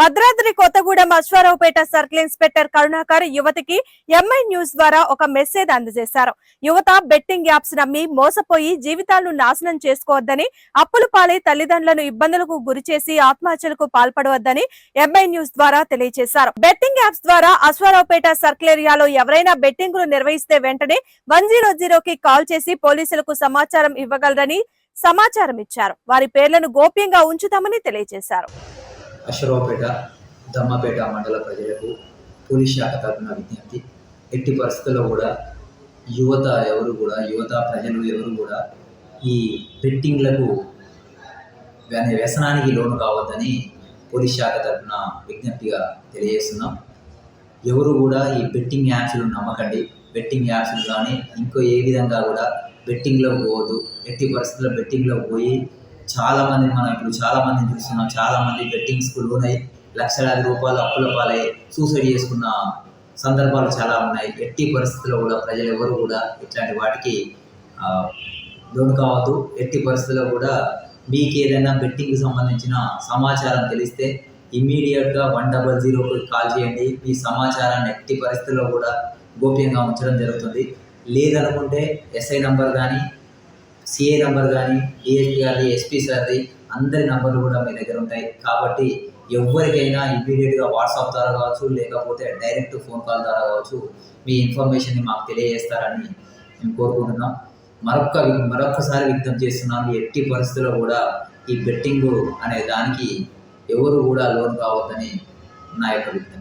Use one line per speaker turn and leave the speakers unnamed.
Bhadradri Kothagudem Aswaraopeta circle inspector Karunakar యువతికి MI news ద్వారా ఒక మెసేజ్ అందజేశారు. యువత బెట్టింగ్ యాప్స్ నమ్మి మోసపోయి జీవితాలను నాశనం చేసుకోవద్దని అప్పులు పాలై తల్లిదండ్రులను ఇబ్బందులకు గురిచేసి ఆత్మహత్యలకు పాల్పడవద్దని ఎంఐ న్యూస్ ద్వారా తెలియజేశారు. బెట్టింగ్ యాప్స్ ద్వారా అశ్వారావుపేట సర్కిల్ ఏరియాలో ఎవరైనా బెట్టింగులు నిర్వహిస్తే వెంటనే వన్ జీరో జీరోకి కాల్ చేసి పోలీసులకు సమాచారం ఇవ్వగలరని సమాచారం ఇచ్చారు వారి పేర్లను గోప్యంగా ఉంచుతామని తెలియజేశారు.
అశ్వరావుపేట దమ్మపేట మండల ప్రజలకు పోలీస్ శాఖ తరఫున విజ్ఞప్తి. ఎట్టి పరిస్థితుల్లో కూడా యువత ఎవరు కూడా యువత ప్రజలు ఎవరు కూడా ఈ బెట్టింగ్లకు అనే వ్యసనానికి లోను కావద్దని పోలీస్ శాఖ తరఫున విజ్ఞప్తిగా తెలియజేస్తున్నాం. ఎవరు కూడా ఈ బెట్టింగ్ యాప్స్లు నమ్మకండి. బెట్టింగ్ యాప్స్లు కానీ ఇంకో ఏ విధంగా కూడా బెట్టింగ్లో పోవద్దు. ఎట్టి పరిస్థితుల్లో బెట్టింగ్లో పోయి చాలా మంది మనం ఇప్పుడు చాలా మందిని చూస్తున్నాం. చాలా మంది బెట్టింగ్స్కు లోనై లక్షలాది రూపాయలు అప్పుల పాలై సూసైడ్ చేసుకున్న సందర్భాలు చాలా ఉన్నాయి. ఎట్టి పరిస్థితుల్లో కూడా ప్రజలు ఎవరు కూడా ఇట్లాంటి వాటికి లోన్ లోను కావద్దు. ఎట్టి పరిస్థితుల్లో కూడా మీకు ఏదైనా బెట్టింగ్కి సంబంధించిన సమాచారం తెలిస్తే ఇమ్మీడియట్గా వన్ డబల్ జీరోకి కాల్ చేయండి. మీ సమాచారాన్ని ఎట్టి పరిస్థితుల్లో కూడా గోప్యంగా ఉంచడం జరుగుతుంది. లేదనుకుంటే ఎస్ఐ నంబర్ కానీ సిఏ నంబర్ కానీ డిఎస్పీ గారిది ఎస్పీ సార్ది అందరి నంబర్లు కూడా మీ దగ్గర ఉంటాయి. కాబట్టి ఎవరికైనా ఇమ్మీడియట్గా వాట్సాప్ ద్వారా కావచ్చు లేకపోతే డైరెక్ట్ ఫోన్ కాల్ ద్వారా కావచ్చు మీ ఇన్ఫర్మేషన్ని మాకు తెలియజేస్తారని మేము కోరుకుంటున్నాం. మరొక మరొకసారి విజ్ఞప్తి చేస్తున్నాను ఎట్టి పరిస్థితుల్లో కూడా ఈ బెట్టింగ్ అనే దానికి ఎవరు కూడా లోన్ కావద్దని నా యొక్క విజ్ఞప్తి.